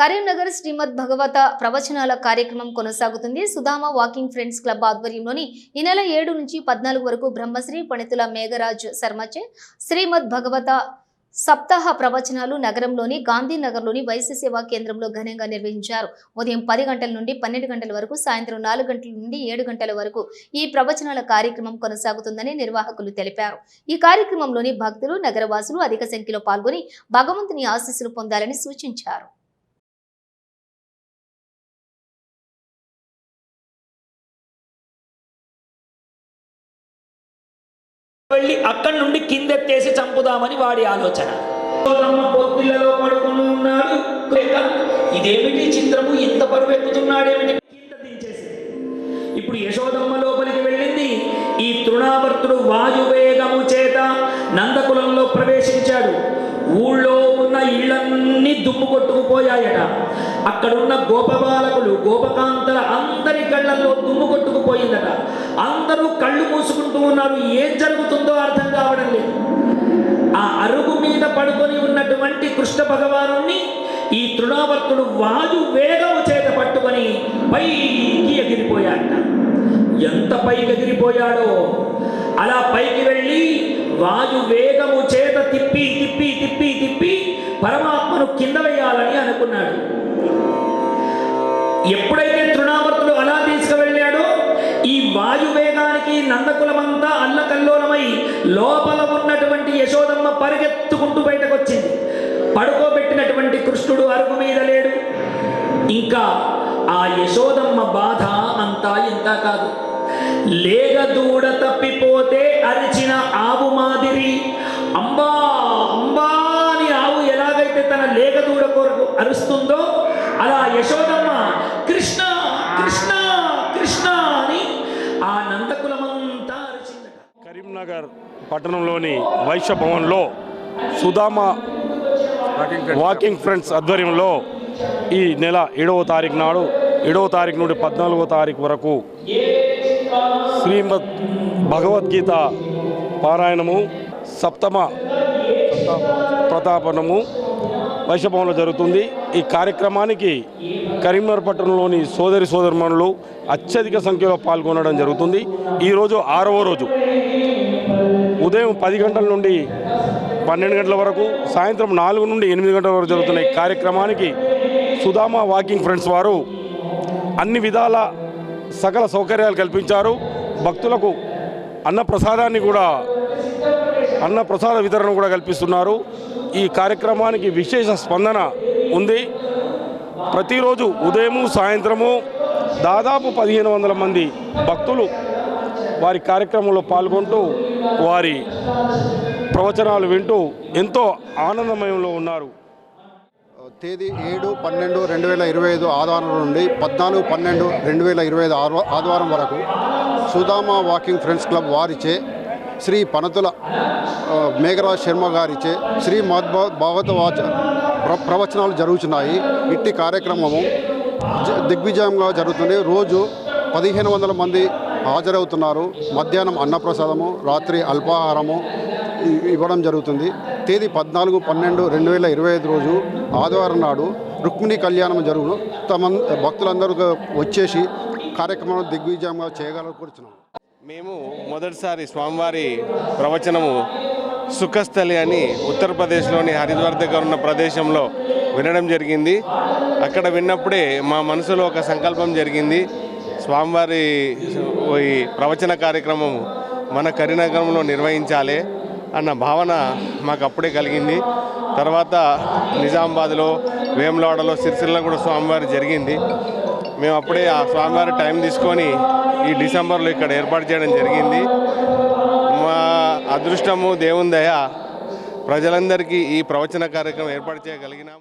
కరీంనగర్ శ్రీమద్ భగవత ప్రవచనాల కార్యక్రమం కొనసాగుతుంది. Sudama walking friends club ఆధ్వర్యంలోని ఈ నెల ఏడు నుంచి పద్నాలుగు వరకు బ్రహ్మశ్రీ పండితుల మేఘరాజ్ శర్మచే శ్రీమద్ భగవత సప్తాహ ప్రవచనాలు నగరంలోని గాంధీనగర్లోని వైశ్య సేవా కేంద్రంలో ఘనంగా నిర్వహించారు. ఉదయం పది గంటల నుండి పన్నెండు గంటల వరకు సాయంత్రం నాలుగు గంటల నుండి ఏడు గంటల వరకు ఈ ప్రవచనాల కార్యక్రమం కొనసాగుతుందని నిర్వాహకులు తెలిపారు. ఈ కార్యక్రమంలోని భక్తులు నగరవాసులు అధిక సంఖ్యలో పాల్గొని భగవంతుని ఆశీస్సులు పొందాలని సూచించారు. వెళ్ళి అక్కడి నుండి కిందెత్తేసి చంపుదామని వాడి ఆలోచన. పొత్తిళ్ళలో పడుకుని ఉన్నాడు. ఇదేమిటి చిత్రము? ఇంత బరువు ఎక్కుతున్నాడేమిటి ఇప్పుడు యశోదమ్మ లోపలికి వెళ్ళింది. ఈ తృణావర్తుడు వాయువేగము చేత నందకులంలో ప్రవేశించాడు. ఊళ్ళో ఉన్న ఇళ్ళన్నీ దుమ్ము కొట్టుకుపోయాయట. అక్కడున్న గోపబాలకులు గోపకాంతల అందరి కళ్ళల్లో దుమ్ము కొట్టుకుపోయిందట. అందరూ కళ్ళు మూసుకుంటూ ఉన్నారు. ఏం జరుగుతుందో అర్థం కావడం లేదు. ఆ అరుగు మీద పడుకొని ఉన్నటువంటి కృష్ణ భగవాను ఈ తృణావర్తుడు వాయు వేగము చేత పట్టుకొని పైకి ఎగిరిపోయాడట. ఎంత పైకి ఎగిరిపోయాడో? అలా పైకి వెళ్ళి వాయు వేగము చేత తిప్పి తిప్పి తిప్పి తిప్పి పరమాత్మను కింద వేయాలని అనుకున్నాడు. ఎప్పుడైతే తృణావర్తుడు అలా తీసుకువెళ్ళాడో ఈ వాయువేగానికి నందకులమంతా అల్లకల్లోలమై లోపల ఉన్నటువంటి యశోదమ్మ పరిగెత్తుకుంటూ బయటకు వచ్చింది పడుకోబెట్టినటువంటి కృష్ణుడు అరుగు మీద లేడు. ఇంకా ఆ యశోదమ్మ బాధ అంతా ఇంత కాదు. లేగ దూడ తప్పిపోతే అరిచిన ఆవు మాదిరి అంబా అంబా అని ఆవు ఎలాగైతే తన లేగ దూడ కొరకు అరుస్తుందో అలా యశోదమ్మ కృష్ణ కృష్ణ కృష్ణ అని ఆ నందకులమంతా అరిచిందట. కరీంనగర్ పట్టణంలోని వైశ్య భవన్లో సుధామ వాకింగ్ ఫ్రెండ్స్ ఆధ్వర్యంలో ఈ నెల ఏడవ తారీఖు నాడు ఏడవ తారీఖు నుండి పద్నాలుగో తారీఖు వరకు శ్రీమద్ భగవద్గీత పారాయణము సప్తమ ప్రతాపనము వైశ్యభవన్లో జరుగుతుంది. ఈ కార్యక్రమానికి కరీంనగర్ పట్టణంలోని సోదరి సోదరుమణులు అత్యధిక సంఖ్యలో పాల్గొనడం జరుగుతుంది. ఈరోజు ఆరవ రోజు. ఉదయం పది గంటల నుండి పన్నెండు గంటల వరకు సాయంత్రం నాలుగు నుండి ఎనిమిది గంటల వరకు జరుగుతున్న ఈ కార్యక్రమానికి సుధామ వాకింగ్ ఫ్రెండ్స్ వారు అన్ని విధాల సకల సౌకర్యాలు కల్పించారు. భక్తులకు అన్న ప్రసాదాన్ని కూడా అన్న ప్రసాద వితరణ కూడా కల్పిస్తున్నారు. ఈ కార్యక్రమానికి విశేష స్పందన ఉంది. ప్రతిరోజు ఉదయము సాయంత్రము దాదాపు పదిహేను వందల మంది భక్తులు వారి కార్యక్రమంలో పాల్గొంటూ వారి ప్రవచనాలు వింటూ ఎంతో ఆనందమయంలో ఉన్నారు. తేదీ ఏడు పన్నెండు రెండు వేల ఇరవై ఐదు ఆదివారం నుండి పద్నాలుగు పన్నెండు రెండు వేల ఇరవై ఐదు ఆదివారం వరకు సుధామా వాకింగ్ ఫ్రెండ్స్ క్లబ్ వారిచే శ్రీ పనతుల మేఘరాజ్ శర్మ గారిచే శ్రీ మద్భ భాగవత వాచ ప్ర- ప్రవచనాలు జరుగుతున్నాయి ఇట్టి కార్యక్రమము దిగ్విజయంగా జరుగుతుంది. రోజు పదిహేను వందల మంది హాజరవుతున్నారు. మధ్యాహ్నం అన్నప్రసాదము రాత్రి అల్పాహారము ఇవ్వడం జరుగుతుంది. తేదీ పద్నాలుగు పన్నెండు రెండు వేల ఇరవై ఐదు రోజు ఆదివారం నాడు రుక్మిణి కళ్యాణం జరుగును. తమ భక్తులందరూ వచ్చేసి కార్యక్రమం దిగ్విజయంగా చేయగలరు కూర్చున్నాం మేము మొదటిసారి స్వామివారి ప్రవచనము సుఖస్థలి అని ఉత్తరప్రదేశ్లోని హరిద్వార్ దగ్గర ఉన్న ప్రదేశంలో వినడం జరిగింది. అక్కడ విన్నప్పుడే మా మనసులో ఒక సంకల్పం జరిగింది. స్వామివారి ఈ ప్రవచన కార్యక్రమం మన కరీనగరంలో నిర్వహించాలి అన్న భావన మాకు అప్పుడే కలిగింది. తర్వాత నిజామాబాద్లో వేములవాడలో సిరిసిల్ల కూడా స్వామివారి జరిగింది. మేము అప్పుడే ఆ స్వామివారి టైం తీసుకొని ఈ డిసెంబర్లో ఇక్కడ ఏర్పాటు చేయడం జరిగింది. మా అదృష్టము దేవుని దయ ప్రజలందరికీ ఈ ప్రవచన కార్యక్రమం ఏర్పాటు చేయగలిగినాం